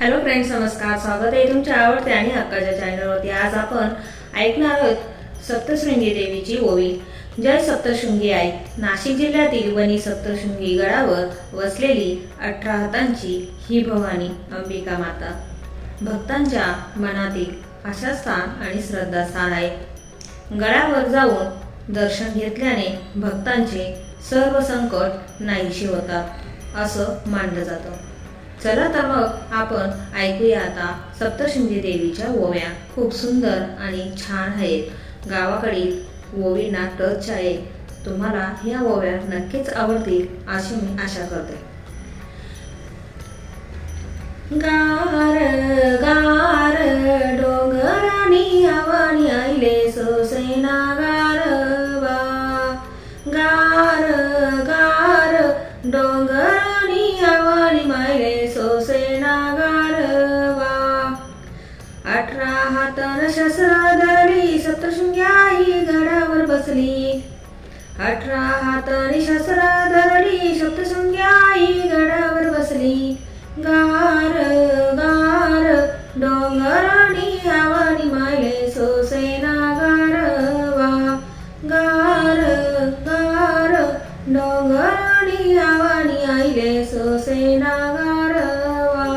Hello friends नमस्कार. स्वागत आहे तुमच्या आवडते आणि हक्काच्या चॅनलवरती आज आपण ऐकणार आहोत सप्तशृंगी देवीची ओवी जय सप्तशृंगी आई. नाशिक जिल्ह्यातील वणी सप्तशृंगी गडावर वसलेली अठरा हातांची ही भवानी अंबिका माता. भक्तांच्या मनातील आशास्थान आणि श्रद्धास्थान आहे. गडावर जाऊन दर्शन घेतल्याने भक्तांचे सर्व संकट नाहीशी होतात असं मानलं जातं. चला तर मग आपण ऐकूया आता सप्तशृंगी देवीच्या ओव्या. खूप सुंदर आणि छान आहेत. गावाकडील ओवींना टच आहे. तुम्हाला ह्या ओव्या नक्कीच आवडतील अशी मी आशा करते. गा बसली अठरा हाताने शस्त्र धरली सप्तशृंगी आई गडावर बसली. गार गार डोंगराणी आवानी मायले सोसेना गारवा गार गार डोंगराणी आवानी आईले सोसेना गारवा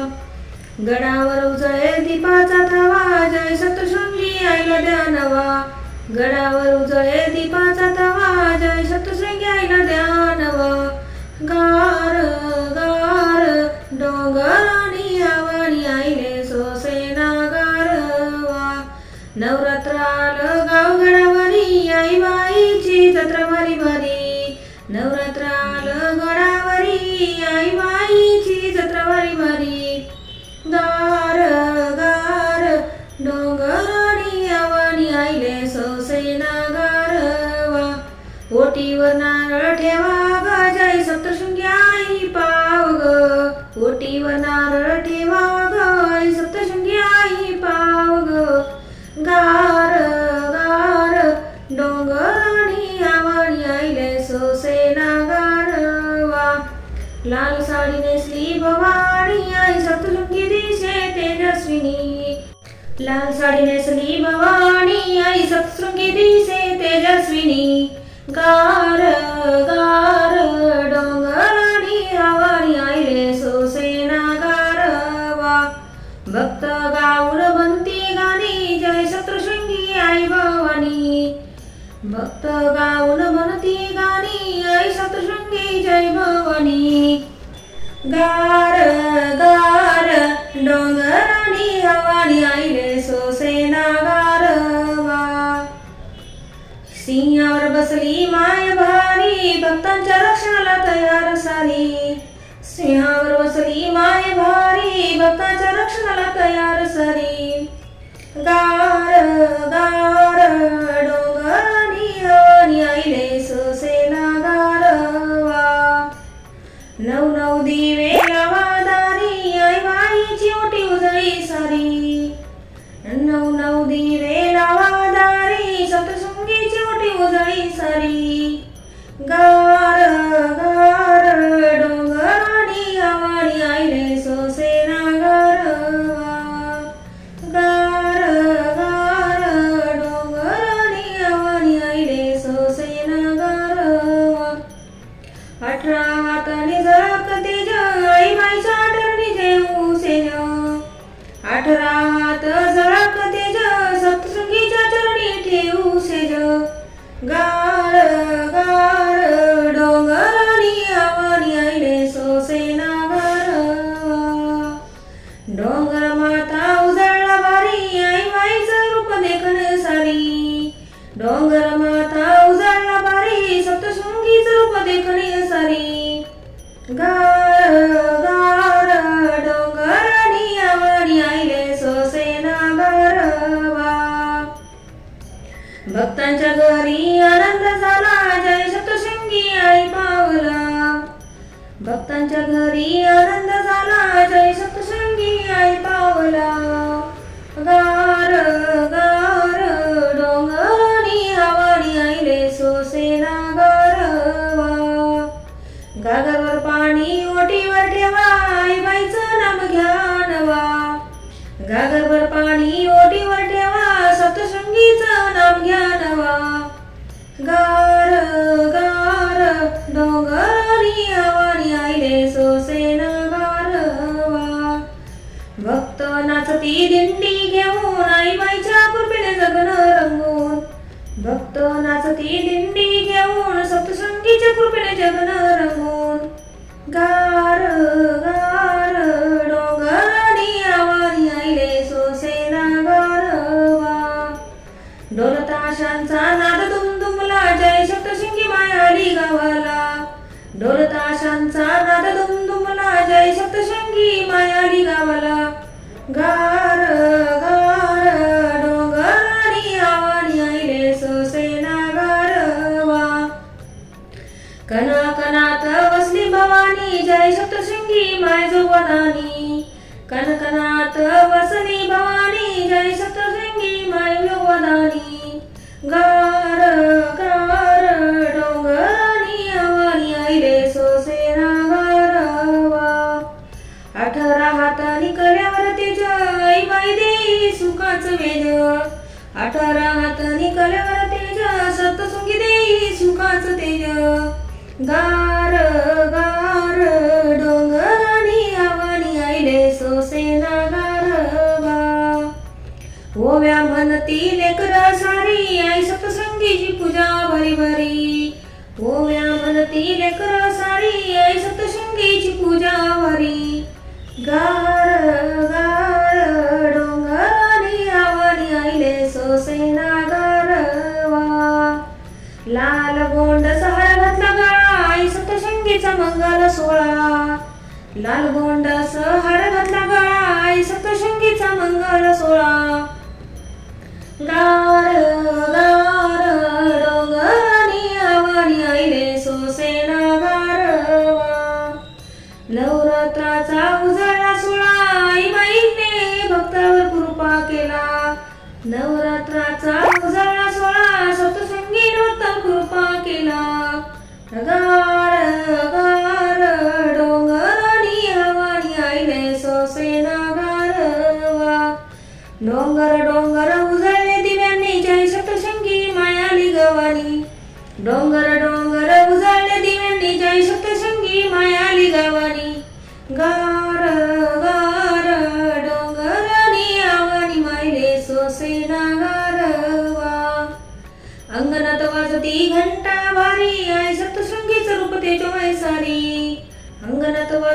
गडावर उजळे दीपाचा थवा जय सप्तशृंगी आईला द्यानवा गडावर उजळे दीपाचा तवा. जय सप्तशृंगी आईला द्यानवा. गार गार आणि आवानी आईले सोसेना गारवा. नवरात्र आलं गाव गडावरी आई बाईची जत्रा भारी भारी नवरात्र ग ओटीवर नारळ ठेवा ग आई सप्तशृंगी आई पाव ग गार गार डोंगराणी आवाणी आईले सोसेना गारवा लाल साडी नेसली भवानी आई सप्तशृंगी दिसे तेजस्विनी लाल साडी नेसली भवानी आई सप्तशृंगी दिसे तेजस्विनी गार भक्त गाऊन म्हणती गाणी आई सतशृंगी जय भवनी. गार गार डोंगराणी हवानी आईले सोसेना गारवा. सिंहावर बसली माय भारी भक्तांच्या रक्षणाला तयार सारी सिंहावर बसली माय भारी भक्तांच्या रक्षणाला तयार सारी गार सर्वांच्या घरी आनंद झाला. जय सप्तशृंगी आई पावला. गार गार डोंगरणी हवानी आईले सोसेना गारवा. गागरवर पाणी ओटीवर ठेवा आई बाईचं नाम घ्यानवा. गागरवर पाणी ओटीवर ठेवा सप्तशृंगीचं नाम घ्यानवा. गा ती दिंडी घेऊन आई माईच्या कृपेने जगन रंगून. भक्त नाचती दिंडी घेऊन सप्तसंगीच्या कृपेने जगन रंगून. गा कना कनात वसली भवानी जय सप्तशृंगी माय जोवदानी कन कनात वसली भवानी जय सप्तशृंगी माय जोवदानी गार गार डोंगरानी आवानी आईले सोसे नागारवा अठरा हातानी कल्यावर तेज आई बाई देई सुखाच वेज. अठरा हातानी कल्यावर तेज सप्तशृंगी देई सुखाच तेज. गार गार डोंगरानी आवणी आईले सोसेना गारवा ओव्या म्हणती लेकर सारी आई सप्तशृंगीची पूजा भरी भरी. ओव्या म्हणती लेकर सारी आई सप्तशृंगीची पूजा भरी. गार मंगल सोळा लाल गोंड हार घातला गळा आई सप्तशृंगीचा मंगळ सोळा. गार गार डोंगरानी आवानी आईले सोसेना गारवा. नवरात्राचा उजळला सोळा आई बाईने भक्तावर कृपा केला. नवरात्राचा उजळला सोळा सप्तशृंगी नृत्य कृपा केला.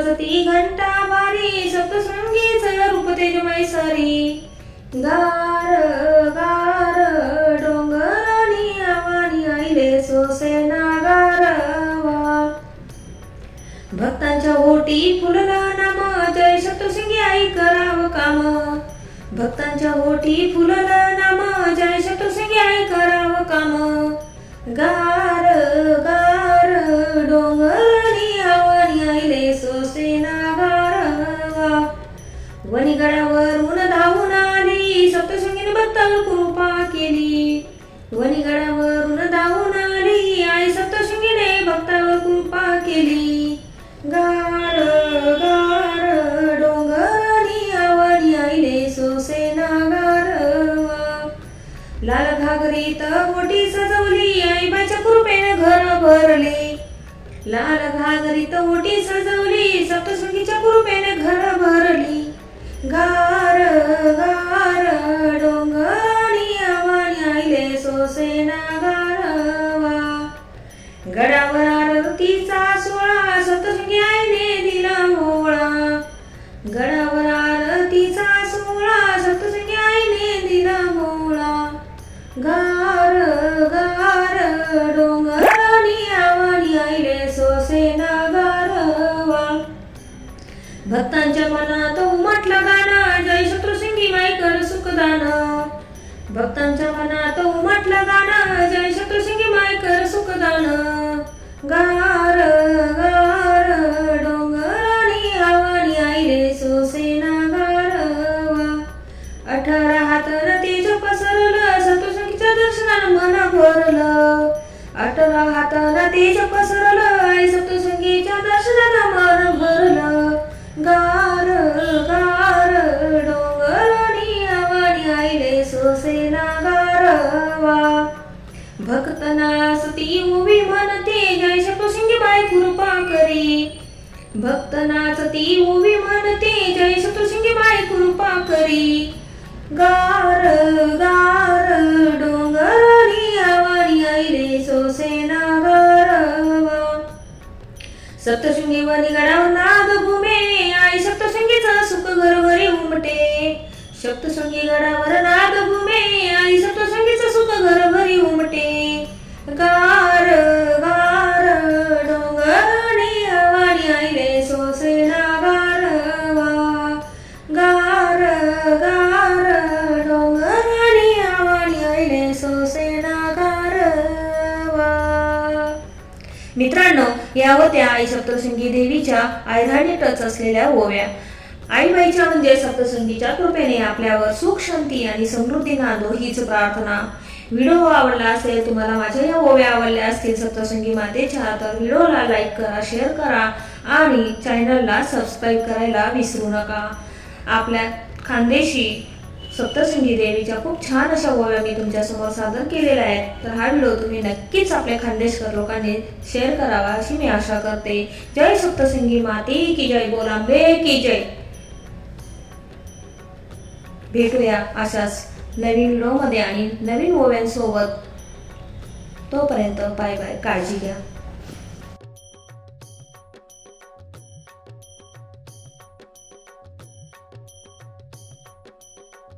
अंगणात वाजती घंटा वारी सप्तशृंगीचं रूप तेजमय सरी. गार गार डोंगरानी आवानी आईले सोसे गारवा भक्तांच्या ओटी फुलला नाम जय सप्तशृंगी आई कराव काम. भक्तांच्या ओटी फुलला नाम जय सप्तशृंगी आई कराव काम. गार गार वणीगडावरून धावून आली सप्तशृंगीने बत्तल कृपा केली. वणीगडावरून धावून आली आई सप्तशृंगीने भक्तावर कृपा केली. गार गार डोंगरी आवडी आईले सोसेना गारवा लाल घागरीत मोठी सजवली आईबाच्या कृपेने घर भरले. लाल घागरीत ओटी सजवली सप्तशृंगीच्या कृपेने घर भरली. गार गार डोंगणी आवानी आईले सोसेना गारवा. गडावर आरतीचा सोळा सतसंगी आईने दिला हो भक्तांच्या मनात उमटलं गाणं. जय शत्रुसिंगी माई कर सुखदान भक्तांच्या मनात उमटलं गाणं. जय शत्रुसिंगी माई कर सुखदान गार गार डोंगरानी आवानी रे सोसेना गारवा. अठरा हात तेज पसरलं सप्तशृंगीच्या दर्शनानं मन भरलं अठरा हाताला तेज पसरलं आई सप्तशृंगीच्या दर्शनानं भक्त नाचती ओवी म्हणते जय शत्रुसिंगी माय कृपा करी. गार गार डोंगरी आवणी ऐले सोसे नागर सप्तशृंगी वनी गडाव नाग भूमे आई सप्तशृंगीचा सुख घरोघरी उमटे. सप्तशृंगी गडावर नाग भूमे आई सप्तशृंगीचा सुख घरोघरी उमटे. गा या होत्या आई सप्तशृंगी देवीच्या ऐराणी टच असलेल्या ओव्या. आईबाईच्या म्हणजे सप्तशृंगीच्या कृपेने आपल्यावर सुख शांती आणि समृद्धी नांदो हीच प्रार्थना. व्हिडिओ आवडला असेल तुम्हाला माझ्या या ओव्या आवडल्या असतील सप्तशृंगी मातेच्या तर व्हिडिओला लाईक करा शेअर करा आणि चॅनलला सबस्क्राईब करायला विसरू नका. आपल्या खानदेशी सप्तशृंगी देवीच्या खूप छान अशा ओव्या मी तुमच्यासमोर सादर केलेल्या आहेत. तर हा व्हिडिओ तुम्ही नक्कीच आपल्या खानदेशकर लोकांनी शेअर करावा अशी मी आशा करते. जय सप्तशृंगी माती की जय बोलांबे की जय. भेटूया अशाच नवीन व्हिडिओमध्ये आणि नवीन ओव्यांसोबत. तोपर्यंत बाय बाय काळजी घ्या.